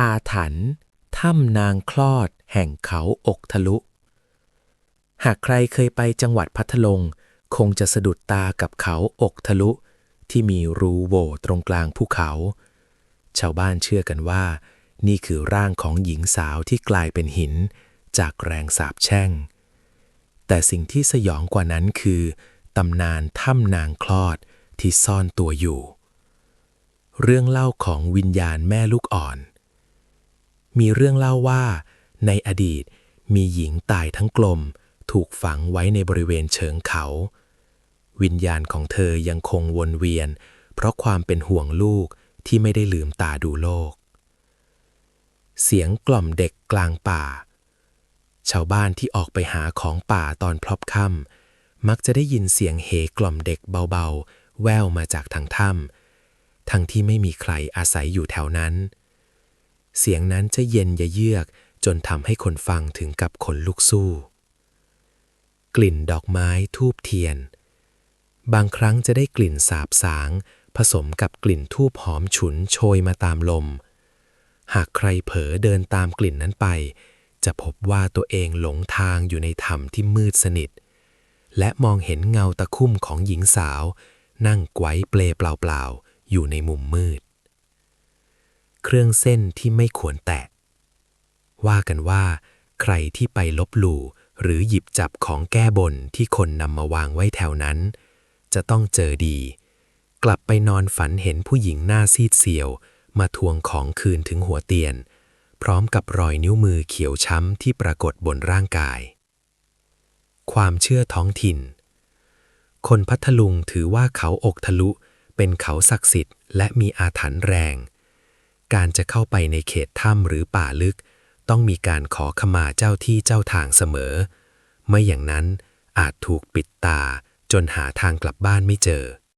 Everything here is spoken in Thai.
อาถรรพ์ถ้ำนางคลอดแห่งเขาอกทะลุ หากใครเคยไปจังหวัดพัทลุงคงจะสะดุดตากับเขาอกทะลุ ที่มีรูโหว่ตรงกลางภูเขา ชาวบ้านเชื่อกันว่า นี่คือร่างของหญิงสาวที่กลายเป็นหิน จากแรงสาบแช่ง แต่สิ่งที่สยองกว่านั้นคือตำนานถ้ำนางคลอดที่ซ่อนตัวอยู่ เรื่องเล่าของวิญญาณแม่ลูกอ่อน มีเรื่องเล่าว่า ในอดีตมีหญิงตายทั้งกลม ถูกฝังไว้ในบริเวณเชิงเขา วิญญาณของเธอยังคงวนเวียน เพราะความเป็นห่วงลูกที่ไม่ได้ลืมตาดูโลก เสียงกล่อมเด็กกลางป่า ชาวบ้านที่ออกไปหาของป่าตอนพลบค่ำมักจะได้ยินเสียงเฮกล่อมเด็กเบาๆ แว่วมาจากทางถ้ำทั้งที่ไม่มีใครอาศัยอยู่แถวนั้น เสียงนั้นจะเย็นยะเยือกจนทำให้คนฟังถึงกับขนลุกสู้ กลิ่นดอกไม้ทูบเทียน บางครั้งจะได้กลิ่นสาบสาง ผสมกับกลิ่นทูบหอมฉุนโชยมาตามลม หากใครเผลอเดินตามกลิ่นนั้นไป จะพบว่าตัวเองหลงทางอยู่ในถ้ำที่มืดสนิท และมองเห็นเงาตะคุ่มของหญิงสาว นั่งไกวเปลเปล่าๆอยู่ในมุมมืด เครื่องเส้นที่ไม่ควรแตะ ว่ากันว่า ใครที่ไปลบหลู่หรือหยิบจับของแก้บนที่คนนำมาวางไว้แถวนั้น จะต้องเจอดี กลับไปนอนฝันเห็นผู้หญิงหน้าซีดเซียว มาทวงของคืนถึงหัวเตียน พร้อมกับรอยนิ้วมือเขียวช้ำที่ปรากฏบนร่างกาย ความเชื่อท้องถิ่น คนพัทลุงถือว่าเขาอกทะลุเป็นเขาศักดิ์สิทธิ์และมีอาถรรพ์แรง การจะเข้าไปในเขตถ้ำหรือป่าลึก ต้องมีการขอขมาเจ้าที่เจ้าทางเสมอ ไม่อย่างนั้นอาจถูกปิดตาจนหาทางกลับบ้านไม่เจอ